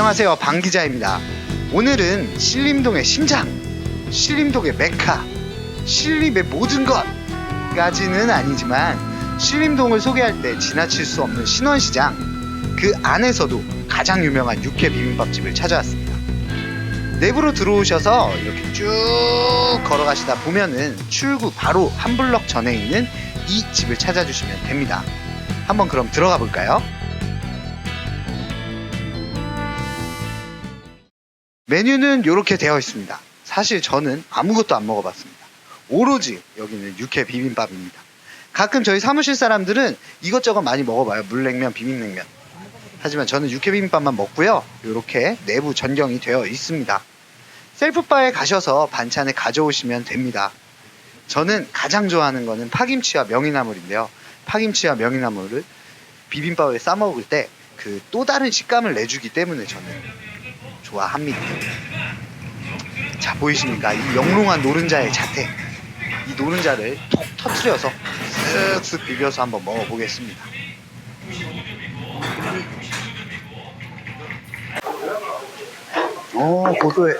안녕하세요 방 기자입니다. 오늘은 신림동의 심장, 신림동의 메카, 신림의 모든 것까지는 아니지만 신림동을 소개할 때 지나칠 수 없는 신원시장 그 안에서도 가장 유명한 육회 비빔밥집을 찾아왔습니다. 내부로 들어오셔서 이렇게 쭉 걸어가시다 보면은 출구 바로 한 블럭 전에 있는 이 집을 찾아주시면 됩니다. 한번 그럼 들어가 볼까요? 메뉴는 이렇게 되어 있습니다. 사실 저는 아무것도 안 먹어봤습니다. 오로지 여기는 육회 비빔밥입니다. 가끔 저희 사무실 사람들은 이것저것 많이 먹어봐요. 물냉면, 비빔냉면. 하지만 저는 육회 비빔밥만 먹고요. 이렇게 내부 전경이 되어 있습니다. 셀프바에 가셔서 반찬을 가져오시면 됩니다. 저는 가장 좋아하는 거는 파김치와 명이나물인데요. 파김치와 명이나물을 비빔밥에 싸 먹을 때 그 또 다른 식감을 내주기 때문에 저는 좋아합니다. 자 보이십니까? 이 영롱한 노른자의 자태. 이 노른자를 톡 터트려서 쓱쓱 비벼서 한번 먹어보겠습니다. 오 고소해.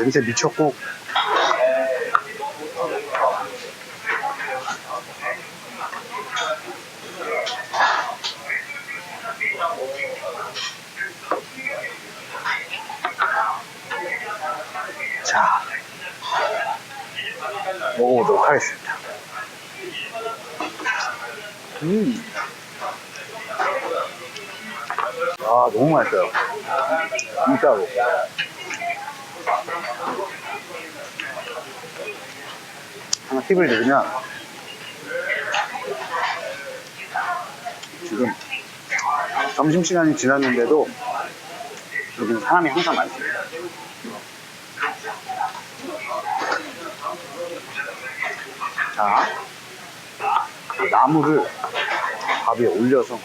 냄새 미쳤고. 먹어보도록 하겠습니다. 음. 아, 너무 맛있어요. 진짜로. 하나 팁을 드리면, 지금 점심시간이 지났는데도 여기는 사람이 항상 많습니다. 자, 그 나무를 밥 위에 올려서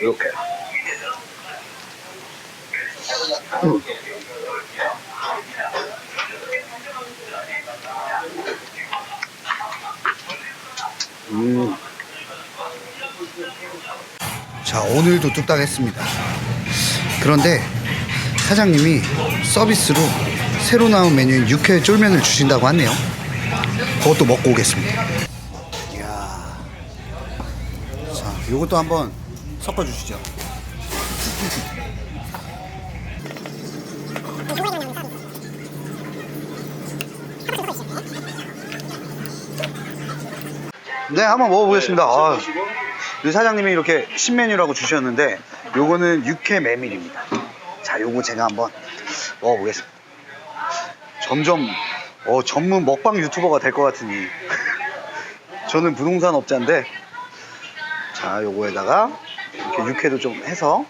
이렇게 음. 음. 자, 오늘도 뚝딱했습니다. 그런데 사장님이 서비스로 새로 나온 메뉴인 육회 쫄면을 주신다고 하네요. 그것도 먹고 오겠습니다. 이야. 자, 요것도 한번 섞어 주시죠. 네, 한번 먹어보겠습니다. 아, 이 사장님이 이렇게 신메뉴라고 주셨는데, 요거는 육회 메밀입니다. 자, 요거 제가 한번 먹어보겠습니다. 점점 어, 전문 먹방 유튜버가 될 것 같으니. 저는 부동산 업자인데 자 요거에다가 이렇게 육회도 좀 해서.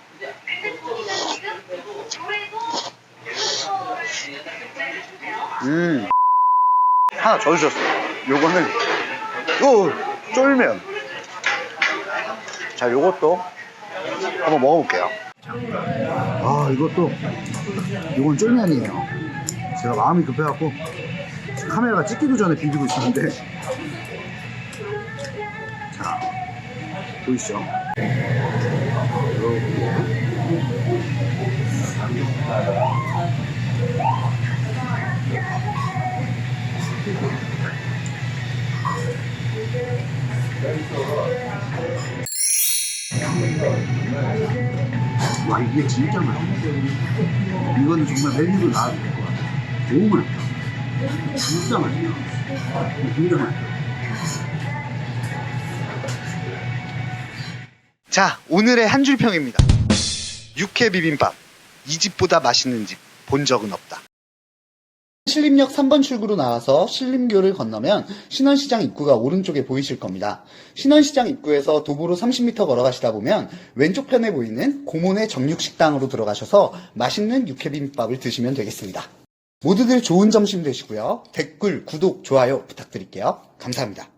음. 하나 더 주셨어요. 요거는 요 쫄면. 자 요것도 한번 먹어볼게요. 아 이것도 이건 쫄면이에요. 제가 마음이 급해갖고 카메라가 찍기도 전에 비비고 있었는데. 자 보이시죠? 와 이게 진짜 맛있어 이거는 정말 나와도 될것 같아 너무 맛있다 진짜 맛있다 진짜 맛있다 자 오늘의 한 줄평입니다. 육회 비빔밥. 이 집보다 맛있는 집 본 적은 없다. 신림역 3번 출구로 나와서 신림교를 건너면 신원시장 입구가 오른쪽에 보이실 겁니다. 신원시장 입구에서 도보로 30m 걸어가시다 보면 왼쪽 편에 보이는 고몬의 정육식당으로 들어가셔서 맛있는 육회비빔밥을 드시면 되겠습니다. 모두들 좋은 점심 되시고요. 댓글, 구독, 좋아요 부탁드릴게요. 감사합니다.